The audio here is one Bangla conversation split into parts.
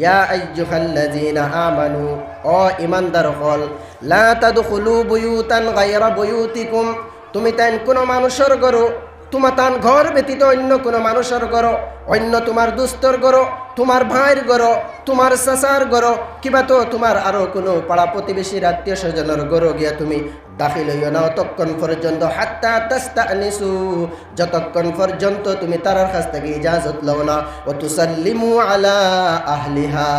ইয়া আইয়ুহাল্লাযীনা আমানু, ও ইমানদার হল, লা তাদখুলু বুয়ুতান গায়রা বুয়ুতিকুম, তুমি তাইন কোনো মানুষের গরো তোমার তান ঘর ব্যতীত অন্য কোনো মানুষের গরো অন্য তোমার দুস্তর গরো তোমার ভাইয়ের গরো তোমার চাচার গরো কিবা তো তোমার আরও কোনো পাড়া প্রতিবেশীর আত্মীয় স্বজনের গরো গিয়া তুমি দাখিল হইও না। অতক্ষণ পর্যন্ত হাত্তা তাস্তা নিসু যতক্ষণ পর্যন্ত তুমি তারার কাছ থেকে ইজাজত লও না। ও তুসাল্লিমু আলা আহলিহা।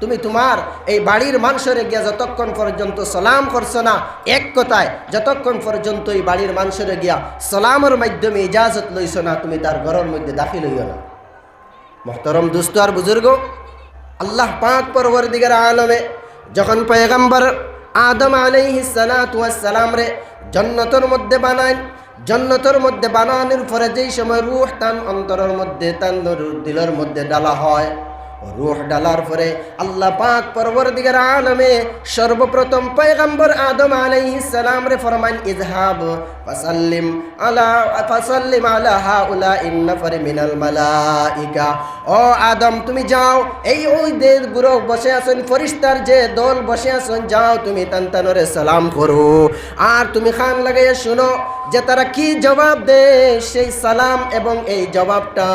তুমি তোমার এই বাড়ির মানুষের গিয়া যতক্ষণ পর্যন্ত সালাম করছ না, এক কথায় যতক্ষণ পর্যন্ত এই বাড়ির মানুষের গিয়া সালামের মাধ্যমে ইজাজত লইছো না, তুমি তার ঘরের মধ্যে দাখিল হইও না। মোহতরম দুস্থ আর বুজুর্গ, আল্লাহ পাক পরবর দিগের আলমে যখন পয়গম্বর আদম আলাইহি সালাম রে জন্নতর মধ্যে বানায়, জন্নতর মধ্যে বানানোর পরে যেই সময় রুহ তান অন্তরের মধ্যে, তান দিলের মধ্যে ডালা হয় রুহ ডালার পরে আল্লাহ পাক পরবর্তীকার আলমে সর্বপ্রথম পয়গম্বর আদম সালাম রে ফরমান ইজহাব ফাসাল্লিম আলা ফাসাল্লিম আলা হাউলা ইন্নাফার মিনাল মালাইকা। ও আদম, তুমি যাও, এই ওই দে গুরু বসে আছেন, ফরিস্তার যে দল বসে আছেন, যাও তুমি তান্তানরে সালাম করো। আর তুমি খান লাগাইয়া শুনো যে তারা কি জবাব দে, সেই সালাম এবং এই জবাবটা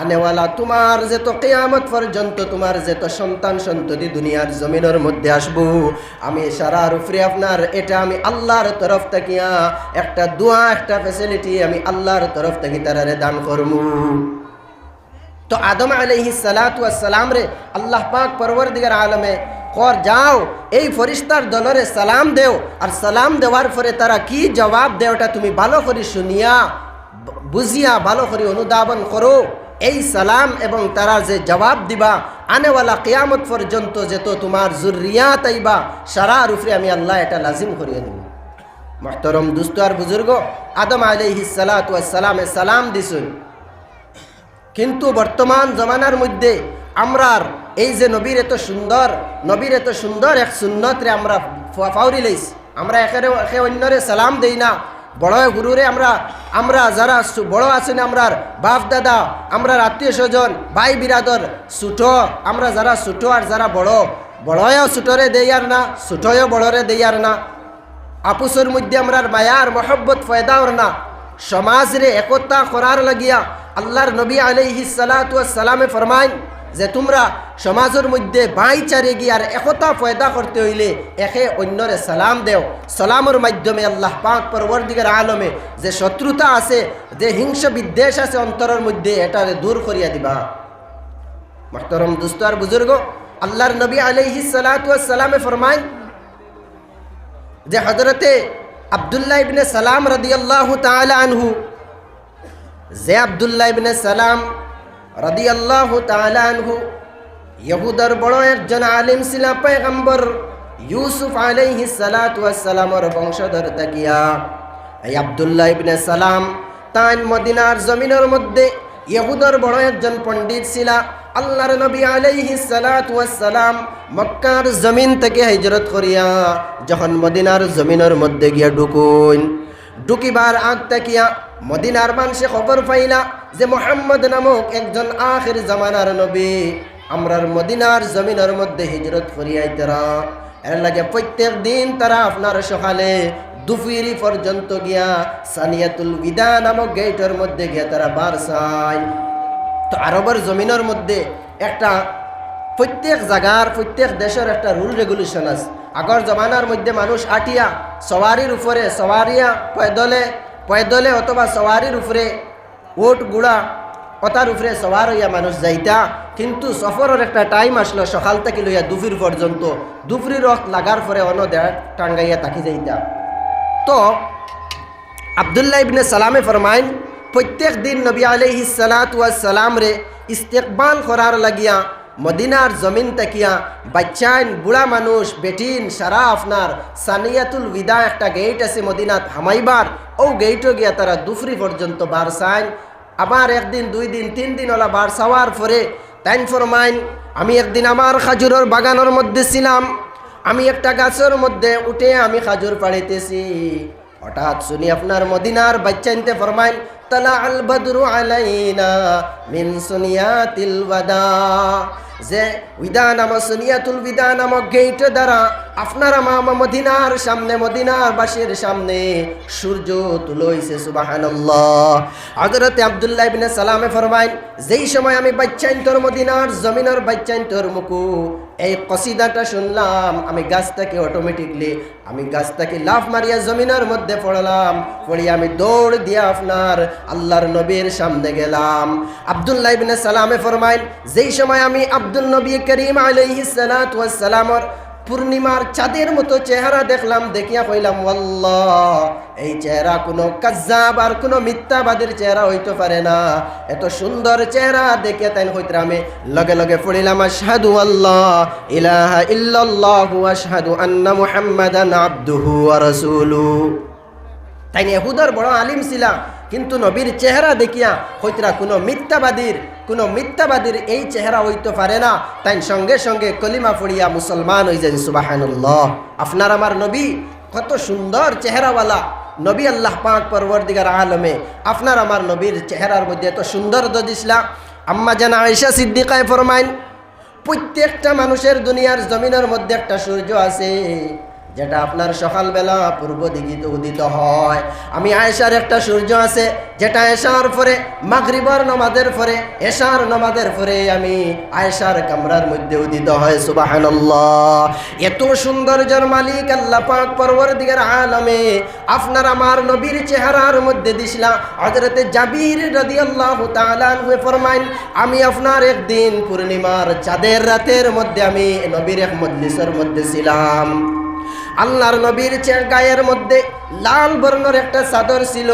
আনেওয়ালা তোমার যে তো কেয়ামত পর্যন্ত, তোমার যে তো সন্তান সন্ততি দুনিয়ার জমিনের মধ্যে আসব। আমি সারা রুফরে আপনার, এটা আমি আল্লাহর তরফ থাকিয়া একটা দোয়া, একটা ফেসিলিটি আমি আল্লাহর তরফ থেকে তারারে দান করব তো আদম আলহি সালাম রে, আল্লাহ পাক পরবর দিগার আলমে কর, যাও। এই ফরিস্তার দলরে সালাম দেও। আর সালাম দেওয়ার পরে তারা কি জবাব দেওটা তুমি ভালো করে শুনিয়া, বুঝিয়া ভালো করে অনুধাবন করো। এই সালাম এবং তারা যে জবাব দিবা, আনেওয়ালা কেয়ামত পর্যন্ত যেত তোমার জুরিয়াত আইবা সারা রুফরে আমি আল্লাহ এটা লাজিম করিয়ে দিব। মহতরম দুস্ত আর বুজুর্গ, আদম আলহি সালামে সালাম দিছুন। কিন্তু বর্তমান জমানার মধ্যে আমরার এই যে নবীর এত সুন্দর, নবীর এত সুন্দর এক সুন্নতরে আমরা ফাউরি লইস আমরা একেরে একে অন্যরে সালাম দেই না। বড় গুরুরে আমরা আমরা যারা বড় আছেন আমরার বাপ দাদা, আমরার আত্মীয় স্বজন, ভাই বিরাদর ছুটো আমরা যারা ছুটো আর যারা বড়, বড়য়ও ছুটরে দেই আর না ছুটোয়ও বড়রে দেই আর না। আপুসের মধ্যে আমরার মায়ার মহব্বত ফয়দাওর না। সমাজরে একতা করার লাগিয়া আল্লাহর নবী আলাইহি সালামে ফরমাইন যে তোমরা সমাজের মধ্যে ভাইচারে গিয়ে আর একতা ফয়দা করতে হইলে একে অন্যরে সালাম দেও। সালামের মাধ্যমে আল্লাহ পাক পরবর্তীকার আলমে যে শত্রুতা আছে, যে হিংস বিদ্বেষ আছে অন্তরের মধ্যে এটারে দূর করিয়া দিবা। মহতরম দুস্ত আর বুজুর্গ আল্লাহর নবী আলাইহি সালামে ফরমাইন যে হজরতে আবদুল্লাহ ইবনে সালাম রদিয়াল্লাহু তাআলা আনহু, যে আবদুল্লাহ ইবনে সালাম রদিয়াল্লাহু তাআলা আনহু, ইহুদার বড় একজন আলিম ছিল পয়গম্বর ইউসুফ আলাইহিস সালাতু ওয়াস বংশধর তাকিয়া। এই আবদুল্লাহ ইবনে সালাম তান মদিনার জমিনের মধ্যে ইহুদার বড় একজন পণ্ডিত ছিল। আল্লাহর নবী আলাইহি সালাম মক্কার জমিন থেকে হিজরত করিয়া যখন মদিনার জমিনের মধ্যে গিয়া ঢুকুন, ঢুকিবার আগ তাকিয়া মদিনার মানুষে খবর পাইলা যে মোহাম্মদ নামক একজন আখির জামানার নবী আমরার মদিনার জমিনের মধ্যে হিজরত করিয়াই তারা এর লাগে প্রত্যেক দিন তারা আপনার সকালে দুপুরি পর্যন্ত গিয়া সানিয়াতুল বিদা নামক গেটের মধ্যে গিয়া তারা বার তো আরবের জমিনের মধ্যে একটা প্রত্যেক জায়গার প্রত্যেক দেশের একটা রুল রেগুলেশন আছে। আগর জমানার মধ্যে মানুষ আটিয়া, সওয়ারির উপরে সওয়ারিয়া, পয়দলে পয়দলে অথবা সওয়ারির উপরে, ওট গুড়া, কথার উপরে সওয়ার হইয়া মানুষ যাইতা, কিন্তু সফরের একটা টাইম আসলো সকাল থেকে লইয়া দুপুর পর্যন্ত। দুপুরি রথ লাগার পরে দেড় টাঙ্গাইয়া তাকি যাইতা। তো, আবদুল্লাহ ইবনে সালামে ফরমাইন, প্রত্যেক দিন নবী আলহি সালাম রে ইস্তেকবাল করার লাগিয়া মদিনার জমিন তাকিয়া বাচ্চাইন বুড়া মানুষ, বেটিন, সারা আপনার সানিয়াতুল বিদা একটা গেট আছে মদিনাত হামাইবার। ও গেটও গিয়া তারা দুফরি পর্যন্ত বার চাইন। আবার একদিন, দুই দিন, তিন দিন ওলা বার চাওয়ার পরে তাইন ফরমাইন, আমি একদিন আমার খাজুরের বাগানের মধ্যে ছিলাম। আমি একটা গাছের মধ্যে উঠে আমি খাজুর পাড়িতেছি। হঠাৎ শুনি আপনার মদিনার বাচ্চা আনতে ফরমাইন তালা আল বদরু আলাইনা মিন সুনিয়াতিল যে উইদা নামক সুনিয়াতুল বিদা নামক গেইট দ্বারা আপনার মামা মদিনার সামনে মদিনার বাসের সামনে সূর্য তুলইছে সুবহানাল্লাহ। হযরতে আব্দুল্লাহ ইবনে সালামে ফরমাইন যেই সময় আমি বাচ্চাইন তোর মদিনার জমিনের বাচ্চাইন তোর মুকু এই কসিদাটা শুনলাম, আমি গাছটাকে অটোমেটিকলি আমি গাছটাকে লাফ মারিয়া জমিনের মধ্যে পড়লাম, পড়িয়া আমি দৌড় দিয়ে আপনার আল্লাহর নবীর সামনে গেলাম। আব্দুল্লাহ ইবনে সালামে ফরমাইন যেই সময় আমি আব্দুল নবী করিম আলাইহিস সালাতু ওয়াস সালামর পূর্ণিমার চাঁদের মতো চেহারা দেখলাম, দেখিয়া কইলাম, আল্লাহ, এই চেহারা কোনো কাজ্জাব আর কোনো মিথ্যাবাদের চেহারা হইতে পারে না। এত সুন্দর চেহারা দেখে তাই হইতে আমি লগে লগে পড়িলাম, আশহাদু আল্লাহ ইলাহা ইল্লাল্লাহু আশহাদু আন্না মুহাম্মাদান আবদুহু ওয়া রাসূলুহু তাই নিয়ে হুদর বড় আলিম ছিলাম। কিন্তু নবীর চেহারা দেখিয়া হইতরা কোনো মিথ্যাবাদীর কোনো মিথ্যাবাদীর এই চেহারা হইতে পারে না। তাই সঙ্গে সঙ্গে কলিমা পড়িয়া মুসলমান হয়ে যান সুবাহানুল্লাহ, আপনার আমার নবী কত সুন্দর চেহারাওয়ালা। নবী আল্লাহ পাক পরবর্দিগার আলমে, আপনার আমার নবীর চেহারার মধ্যে এত সুন্দর দিসলা আম্মা জানা আয়সা সিদ্দিকায় ফরমাইন, প্রত্যেকটা মানুষের দুনিয়ার জমিনের মধ্যে একটা সূর্য আছে। যেটা আপনার সকালবেলা পূর্ব দিকে উদিত হয়। আমি আয়েশার একটা সূর্য আছে, যেটা এশার পরে, মাগরিবর নমাদের পরে, এশার নমাদের পরে আমি আয়েশার কামরার মধ্যে উদিত হয় সুবাহান্লাহ এত সৌন্দর্যের মালিক আল্লাহ পাক পরবর দিকের আলমে আপনার আমার নবীর চেহারার মধ্যে দিছিলাম হজরতে জাবির রদি আল্লাহ হয়ে ফরমাইন, আমি আপনার একদিন পূর্ণিমার চাঁদের রাতের মধ্যে আমি নবীর এক মজলিসের মধ্যে ছিলাম। আল্লাহর নবীর গায়ের মধ্যে লাল বর্ণের একটা চাদর ছিল।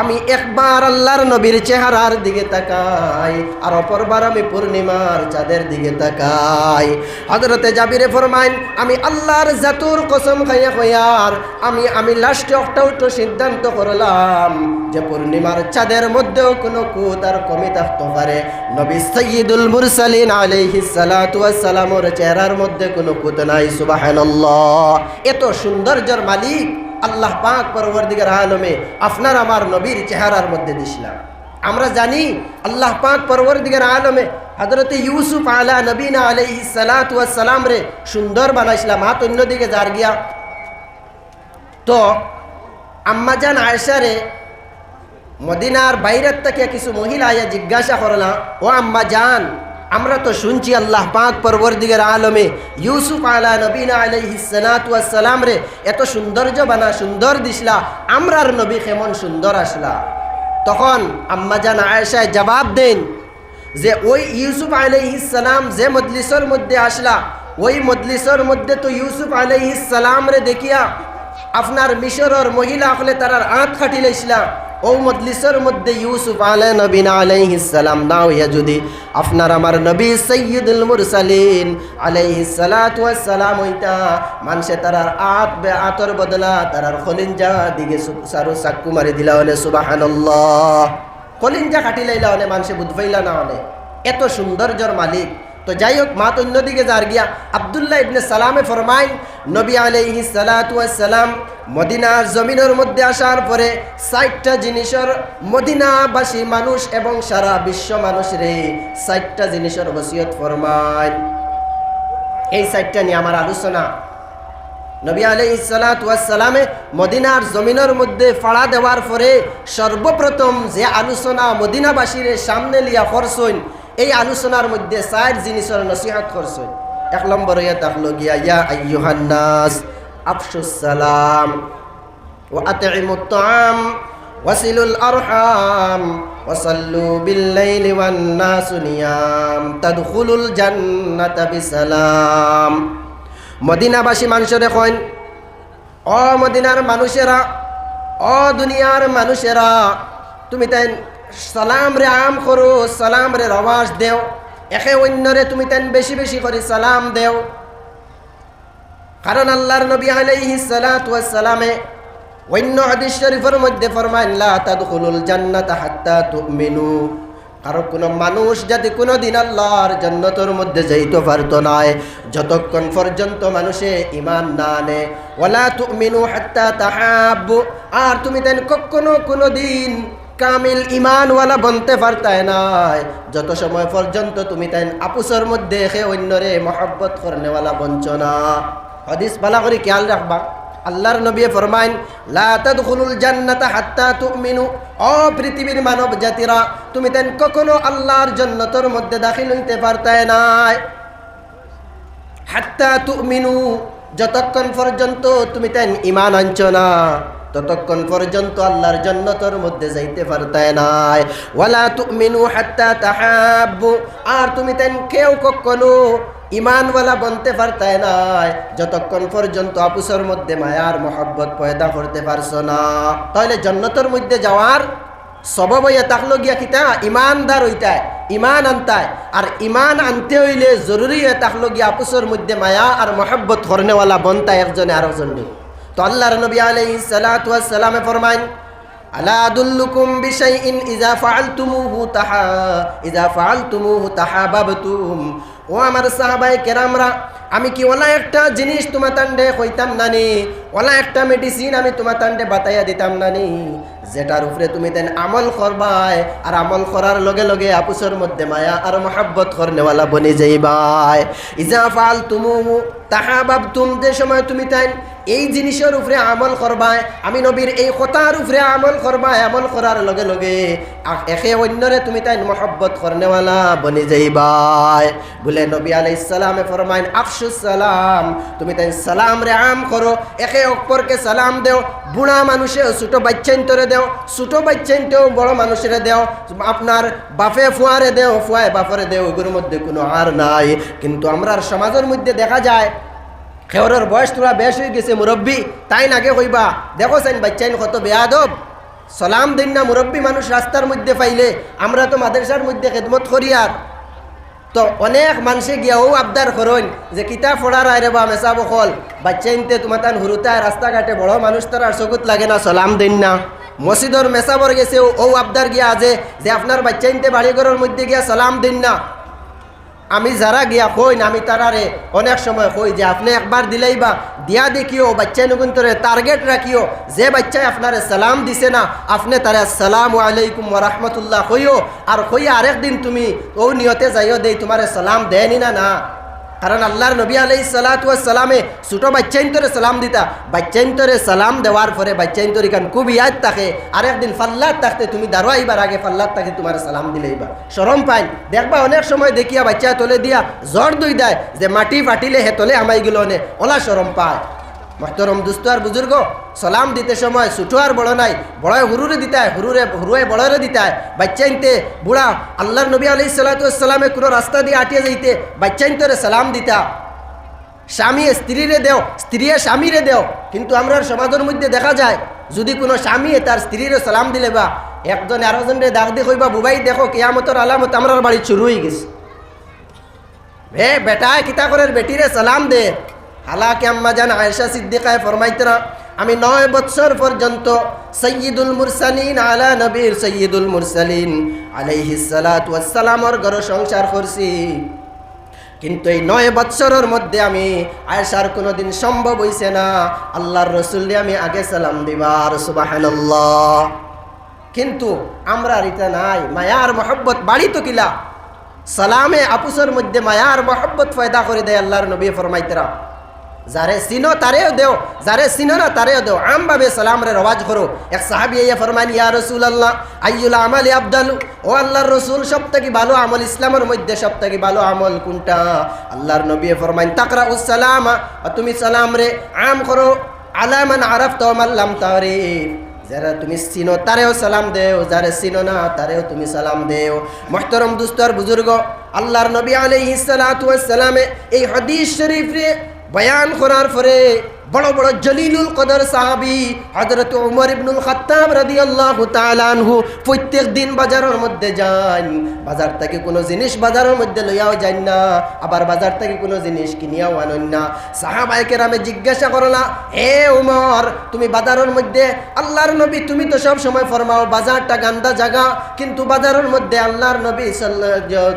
আমি একবার আল্লাহর নবীর চেহারার দিকে তাকাই আর অপরবার আমি পূর্ণিমার চাঁদের দিকে তাকাই। হজরতে জাবিরে ফরমাইন, আমি আল্লাহর জাতুর কসম খাইয়া খাইয়ার আমি আমি লাস্টে একটা উঠো সিদ্ধান্ত করলাম যে পূর্ণিমার চাঁদের মধ্যেও কোনো কুত আর কমি থাকতে পারে। নবী সৈয়দুল মুরসালিন আলাইহিস সালাতু ওয়াস সালামের চেহারার মধ্যে কোনো কুত নাই, সুবহানাল্লাহ। এত সৌন্দর্যের মালিক আল্লাহ পাক পরবর্তীকার আলমে আপনার আমার নবীর চেহারার মধ্যে দিছিলাম। আমরা জানি আল্লাহ পাক পরবর্তীকার আলমে হজরত ইউসুফ আলা নবীনা আলাইহি সালাতু সালাম রে সুন্দর বানাইছিলাম, হাত অন্যদিকে যার গিয়া। তো আম্মাজান আয়সারে মদিনার বাইরের থেকে কিছু মহিলা আয়া জিজ্ঞাসা করলা, ও আম্মা জান আমরা তো শুনছি আল্লাহ পাক পরবর্দিগের আলমে ইউসুফ আলা নবীনা আলাইহিস সালাতু ওয়াস সালাম রে, এত সৌন্দর্য বানা সুন্দর দিসলা আমরার নবী কেমন সুন্দর আসলা। তখন আম্মাজান আয়েশায় জবাব দেন যে, ওই ইউসুফ আলাইহিস সালাম যে মজলিসের মধ্যে আসলা, ওই মজলিসের মধ্যে তো ইউসুফ আলাইহিস সালাম রে দেখিয়া আপনার মিশরের মহিলা হলে তারার আঁত খাটিলেছিলাম ও মজলিসের মধ্যে ইউসুফ আলাই নবীন আলাইহিস সালাম না হইয়া যদি আপনার আমার নবী সৈয়দুল মুরসালিন আলাইহিস সালাতু ওয়াস সালাম হইতা মানুষে তারার আত বে আতর বদলা, তারার খলিঞ্জা দিকে সারু সাক্কু মারি দিলা হলে, সুবহানাল্লাহ। খলিঞ্জা কাটি লাইলা হলে মানুষে বুঝবাইলা না হলে। এত সৌন্দর্যর মালিক। তো যাই হোক মা তো অন্যদিকে যার গিয়া আবদুল্লাহ ইবনে সালামে ফরমাইন, নবী সালাতু সালাম মদিনার জমিনের মধ্যে আসার পরে ষাটটা জিনিসের মদিনাবাসী মানুষ এবং সারা বিশ্ব মানুষ রে ষাটটা জিনিসের বসিয়ত ফরমাইন। এই সাইটটা নিয়ে আমার আলোচনা। নবী আলাইহিস সালাতু সালামে মদিনার জমিনের মধ্যে ফাড়া দেওয়ার পরে সর্বপ্রথম যে আলোচনা মদিনাবাসীর সামনে লিয়া করছেন এই আলোচনার মধ্যে চার জিনিসের নসিহত করছেন এক নম্বর ইয়া তাহলো গিয়া, ইয়া আইয়ুহান নাস আফসুস সালাম, ওয়া আতইমুত তাআম, ওয়াসিলুল আরহাম ওয়াসাল্লু বিল-লাইলি ওয়ান-নাসু নিয়াম, তাদখুলুল জান্নাতা বিসালাম। মদিনাবাসী মানুষের এখন অ মদিনার মানুষেরা, অ দুনিয়ার মানুষেরা, তুমি তাই সালাম রে আম করো, সালাম রে রবাস দেও। একে অন্যরে তুমি তেন বেশি বেশি করে সালাম দেও। কারণ আল্লাহর নবী আলাইহিস সালাতু ওয়াস সালামে অন্য হাদিস শরীফের মধ্যে ফরমাইন লা তাদখুলুল জান্নাতা হাত্তা তুমিনু। কারও কোনো মানুষ যদি কোনো দিন আল্লাহর জান্নাতের মধ্যে যাইতে পারতো নাই যতক্ষণ পর্যন্ত মানুষে ইমান না আনে। ওয়ালা তুমিনু হাত্তা তাহাব্বু। আর তুমি তেন কখনো কোনো দিন কামিল ইমানওয়ালা বনতে পারতায় নাই। যত সময় পর্যন্ত তুমি তাই আপুসর মধ্যে এসে অন্যরে মহব্বত করনেওয়ালা বঞ্চনা। হদিস বালা করে খেয়াল রাখবা। আল্লাহর নবী ফরমাইন, লা তাদখুলুল জান্নাতা হাত্তা তুমিনু। ও পৃথিবীর মানব জাতিরা, তুমি তেন কখনো আল্লাহর জান্নাতের মধ্যে দাখিল হইতে পারতায় নাই। হাত্তা তুমিনু, যতক্ষণ পর্যন্ত তুমি তেন ইমান আনছ না। ততক্ষণ পর্যন্ত আল্লাহর জান্নাতের মধ্যে যাইতে পারতায় নাই। ওয়ালা তুমিনু হাত্তা তাহাব্বু। আর তুমি তেন কেউ কখনো ইমানওয়ালা বনতে পারতায় নাই। যতক্ষণ পর্যন্ত আপুসের মধ্যে মায়ার মহব্বত পয়দা করতে পারছ না। তাহলে জন্নতর মধ্যে যাওয়ার সবব হইয়া থাকল গিয়া কিতা ইমানদার হইতায় ইমান আনতায়। আর ইমান আনতে হইলে জরুরি হয়ে থাকল গিয়া আপুসের মধ্যে মায়া আর মহব্বত করনেওয়ালা বনতায় একজনে আর একজনে তো আল্লাহর নবী আলাইহিস সালাতু ওয়াস সালামে ফরমাইন আলা আদুল্লুকুম বিশাইইন ইযা ফাআলতুমুহু তাহা, ইযা ফাআলতুমুহু তাহাবাবতুম। ও আমার সাহাবাই কেরামরা, আমি কি ওলা একটা জিনিস তোমার তান্ডে কইতাম নানি? ওলা একটা মেডিসিন আমি তোমার তান্ডে বাতাইয়া দিতাম নানি? যেটার উপরে তুমি দেন আমল করবাই আর আমল করার লগে লগে আপুসের মধ্যে মায়া আর মহাব্বত করনেওয়ালা বনে যাইবাই ইজা ফাল তুমু তাহাবাব তুম যে সময় তুমি তাই এই জিনিসের উপরে আমল করবাই আমি নবীর এই কথার উপরে আমল করবাই আমল করার লগে লগে একে অন্যরে তুমি তাই মহব্বত করনেওয়ালা বনে যাইবাই। বলে নবী আলাই সালামে ফরমাইন, আফসুস সালাম, তুমি তাই সালাম রে আম করো, একে অপরকে সালাম দেও, বুড়া মানুষে ছোট বাচ্চাইন্তরে দেও, ছোট বাচ্চাইনতেও বড় মানুষের দেও, আপনার বাপে ফুয়ারে দেও, ফুয়ায় বাপরে দেও ওগুলোর মধ্যে কোনো আর নাই। কিন্তু আমরা সমাজের মধ্যে দেখা যায় খেওরের বয়স তোরা বেশ হয়ে গেছে, মুরব্বী। তাই নাগে কইবা, দেখো সেন বাচ্চাইন কত বেয়াদব। সালাম দিন না মুরব্বী মানুষ রাস্তার মধ্যে পাইলে আমরা তো মাদ্রাসার মধ্যে খেদমত করি আর। তো অনেক মানুষে গিয়াও আবদার করুন যে কিতা ফোড়ার আয় রে বা মেসা বকল বাচ্চা ইনতে তোমার তান হুরুতায় রাস্তাঘাটে বড় মানুষ তার আর চকুত লাগে না, সালাম দিন না। মসজিদর মেসাবর গেছে ও আবদার গিয়া আছে যে আপনার বাচ্চা ইনতে বাড়ি মধ্যে গিয়া সালাম দিন না। আমি যারা গিয়া কই না, আমি তারারে অনেক সময় কই যে আপনি একবার দিলেই বা দিয়া দেখিও, বাচ্চা নগুন্তরে টার্গেট রাখিও, যে বাচ্চায় আপনারে সালাম দিছে না, আপনি তারা সালাম আলাইকুম রহমতুল্লাহ কইও, আর কইয়া আরেক দিন তুমি ও নিয়তে যাইও দেই, তোমারে সালাম দেয়নি না না। কারণ আল্লাহর নবী আলাই সালামে ছোটো বাচ্চাইন্তরে সালাম দিতা। বাচ্চাইন্তরে সালাম দেওয়ার পরে বাচ্চাইন্তরি কান খুব ইয়াদ থাকে আরেকদিন ফাল্লার থাকতে তুমি দারো আইবার আগে ফাল্লার থাকে তোমার সালাম দিলে এইবার সরম পাই। দেখবা অনেক সময় দেখিয়া বাচ্চা তোলে দিয়া জ্বর দুই দেয় যে মাটি ফাটিলে হে তোলে আমাই গেল ওলা সরম পায়। মহতরম দুস্থ আর বুজুর্গ, সালাম দিতে সময় ছোটো আর বড় নাই বড় হুরুরে দিতায়, হুরুরে, হুরুয়ে বড়রে দিতায়, বাচ্চাইনতে বুড়া আল্লাহর নবী আলি সাল্লাতামে কোনো রাস্তা দিয়ে আটিয়ে যাইতে বাচ্চাইনতরে সালাম দিতা। স্বামী স্ত্রীরে দেও স্ত্রী স্বামীরে দেও, কিন্তু আমরা সমাজের মধ্যে দেখা যায়, যদি কোনো স্বামী তার স্ত্রীরে সালাম দিলে বা একজন আরেকজনরে দাগ দিয়ে কইবা, বুবাই, দেখো, কেয়ামতর আলামত আমার বাড়ি শুরু হয়ে গেছে। হে, বেটায়, কিতা করে বেটিরে সালাম দে। হালাকে আম্মা জান আয়েশা সিদ্দিকায় ফরমাইতরা আমি নয় বৎসর পর্যন্ত সৈয়দুল মুরসালিন আলা নবীর সৈয়দুল মুরসালিন আলাইহিস সালাতু ওয়াস সালামর ঘর সংসার করছি। কিন্তু এই নয় বৎসরের মধ্যে আমি আয়েশার কোনোদিন সম্ভব হইছে না। আল্লাহর রসুল্লি আমি আগে সালাম দিবার সুবাহান্লাহ কিন্তু আমরা এটা নাই, মায়ার মহব্বত বাড়ি তো কিলা। সালামে আপুসের মধ্যে মায়ার মহব্বত ফয়দা করে দেয় আল্লাহর নবী ফরমাইতরা। যারে চিনো তারেও দেও যারে চিনো না তারেও দেও। আমভাবে সালাম রে রওয়াজ করো এক সাহাবি ইয়া ফরমান ইয়া রসুল আল্লাহ আইয়ুল আমালি আবদালু ও আল্লাহর রসুল সব থেকে ভালো আমল ইসলামের মধ্যে সব থেকে ভালো আমল কোনটা? আল্লাহর নবী ফরমাইন তাকরা উসালামা তুমি সালাম রে আম করো। আলামান আরফ তো মাল্লাম তারিফ যারা তুমি চিনো তারেও সালাম দেও, যারে চিনো না তারেও তুমি সালাম দেও। মহতরম দুস্তর বুজুর্গ, আল্লাহর নবী আলাইহিস সালাতু ওয়াস সালামে এই হাদিস শরীফ রে বয়ান করার পরে বড় বড় জলিলুল কদর সাহাবি হজরত উমর ইবনুল খাত্তাব রাদিয়াল্লাহু তাআলা আনহু প্রত্যেক দিন বাজারের মধ্যে যান। বাজার থেকে কোনো জিনিস বাজারের মধ্যে লইয়াও যান না, আবার বাজার থেকে কোনো জিনিস কিনিয়াও আনেন না। সাহাবায়ে কেরামে জিজ্ঞাসা করলা হে উমর, তুমি বাজারের মধ্যে, আল্লাহর নবী, তুমি তো সব সময় ফরমাও, বাজারটা গান্দা জায়গা, কিন্তু বাজারের মধ্যে আল্লাহর নবী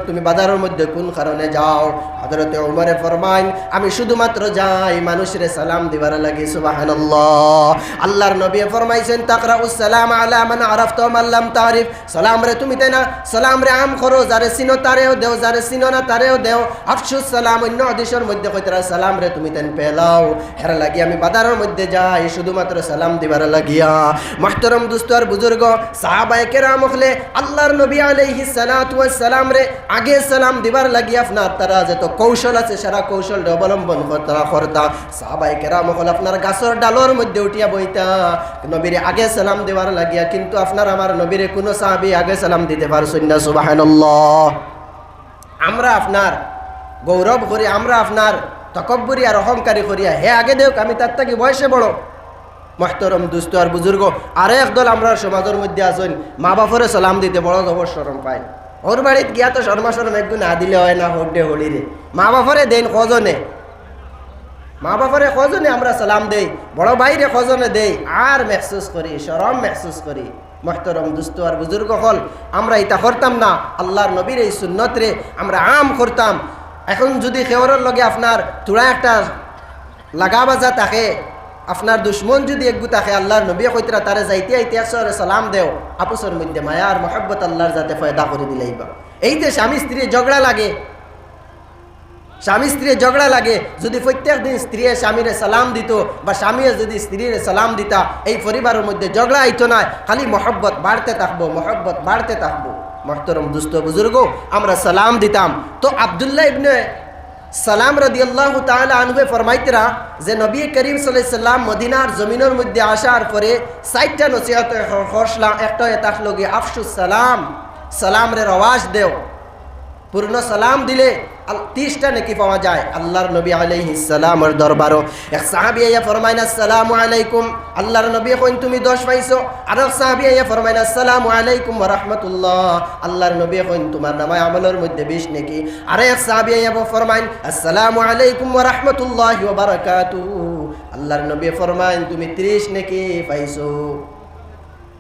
তুমি বাজারের মধ্যে কোন কারণে যাও? হযরতে উমরে ফরমাইন আমি শুধুমাত্র যাই, মানুষের সালাম দিব দিবার লাগে, সুবহানাল্লাহ। আল্লাহর নবী ফরমাইছেন, তাকরাউস সালাম আলা মান আরাফতা মান লাম তারিফ। সালাম রে তুমি তাই না সালাম রে আম করো যারে চিনো তারেও দেও, যারে চিনো না তারেও দেও। আফসুস, সালাম অন্য হাদিসের মধ্যে কইতরা সালাম রে তুমি তেন পেলাও। হেরা লাগি আমি বাজারের মধ্যে যাই, শুধুমাত্র সালাম দিবার লাগিয়া। মাহতরম দুস্ত আর বুজুর্গ, সাহাবায়ে কেরাম হলে আল্লাহর নবী আলাইহিস সালাতু ওয়াস সালাম রে আগে সালাম দিবার লাগি আপনার তারা যত কৌশল আছে, সারা কৌশল অবলম্বন করতা করতা। সাহাবায়ে কেরাম হল আপনার গাছর ডালর মধ্যে উঠিয়া বইতা। নবীরে আগে সালাম দেওয়ার লাগিয়া কিন্তু আপনার আমার নবীরে কোনো সাহাবি আগে সালাম দিতে পারছেন না, সুবহানাল্লাহ। আমরা আপনার গৌরব করি, আমরা আপনার তকব্বরি আর অহংকারী করিয়া হে আগে দেখ আমি তার থেকে বয়সে বড়। মহতরম দুস্থ আর বুজুর্গ, আরও একদল আমরা সমাজের মধ্যে আছেন মা বাপরে সালাম দিতে বড় জবর সরম পায়। ওর বাড়িত গিয়া তো শর্মা শরম একগুণ না দিলে হয় না, হড্ডে হলিরে। মা বাপরে দেন কজনে? মা বাপরে কজনে আমরা সালাম দেই, বড় ভাইরে কজনে দেই, আর মেহসুস করি, সরম মেহসুস করি। মহতরম দুস্থ আর বুজুর্গ হল, আমরা এটা করতাম না, আল্লাহর নবীর এই সুন্নতরে আমরা আম করতাম। এখন যদি খেওয়ারের লগে আপনার তুড়া একটা লাগা বাজা থাকে, আপনার দুশ্মন যদি একগু থাকে, আল্লাহর নবী কইতরা তারে যাইতে আইতে আসরে সালাম দেও, আপুসের মধ্যে মায়ার মহব্বত আল্লাহর যাতে ফয়দা করে দিলাইবা এই যে স্বামী স্ত্রী ঝগড়া লাগে স্বামী স্ত্রী ঝগড়া লাগে, যদি প্রত্যেক দিন স্ত্রী স্বামীরে সালাম দিত বা স্বামীও যদি স্ত্রীর সালাম দিতা, এই পরিবারের মধ্যে ঝগড়া আইতো না, খালি মহব্বত বাড়তে থাকব, মহব্বত বাড়তে থাকব। মহতরম দুস্থ বুজুর্গ, আমরা সালাম দিতাম। তো আবদুল্লাহ ইবনে সালাম রদি আল্লাহ আনবে ফরমাইতরা যে নবী করিম সাল্লাম মদিনার জমিনের মধ্যে আসার পরে সাইটটা নসিহত হসলাম একটা এতাক লগে আফসুস সালাম সালাম রে রওয়াজ দেও। পূর্ণ সালাম দিলে তিরিশটা নাকি পাওয়া যায়। আল্লাহর নবী আলাইহি সালামের দরবারও। এক সাহাবি আইয়া ফরমাইন আসসালামু আলাইকুম। আল্লাহর নবী কইন, তুমি দশ পাইছো। আর এক সাহাবি আইয়া ফরমাইন আসসালামু আলাইকুম রাহমাতুল্লাহ। আল্লাহর নবী কইন, তোমার নামায় আমলের মধ্যে বিশ নাকি। আর এক সাহাবি আইয়া ফরমাইন, আসসালামু আলাইকুম রাহমাতুল্লাহি ওয়া বারাকাতুহু। আল্লাহর নবী ফরমাইন, তুমি 30 নাকি পাইছো।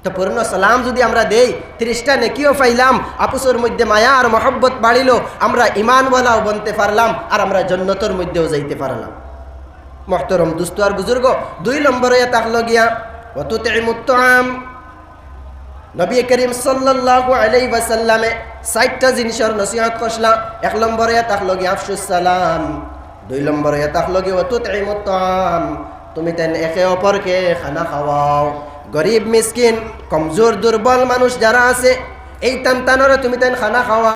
তো পূর্ণ সালাম যদি আমরা দেই ত্রিশটা নেকিও পাইলাম আপুসের মধ্যে মায়া আর মহব্বত বাড়িল, আমরা ইমানওয়ালাও বনতে পারলাম, আর আমরা জন্নতর মধ্যেও যাইতে পারলাম। মহতরম দুস্থ আর বুজুর্গ, দুই নম্বরে তাকলো গিয়া অতুতে মুত্তাম নবী করিম সাল্লাল্লাহু আলাইহি ওয়াসাল্লামে ষাটটা জিনিসের নসিহত করলাম এক নম্বরে তাকলো গিয়া আফসুস সালাম, দুই নম্বরে তাকলো গিয়া অতুতে মুত্তাম তুমি তেন একে অপরকে খানা খাওয়াও। গরিব মিসকিন কমজোর দুর্বল মানুষ যারা আছে এই তান তান্তানরে তুমি তাই খানা খাওয়া।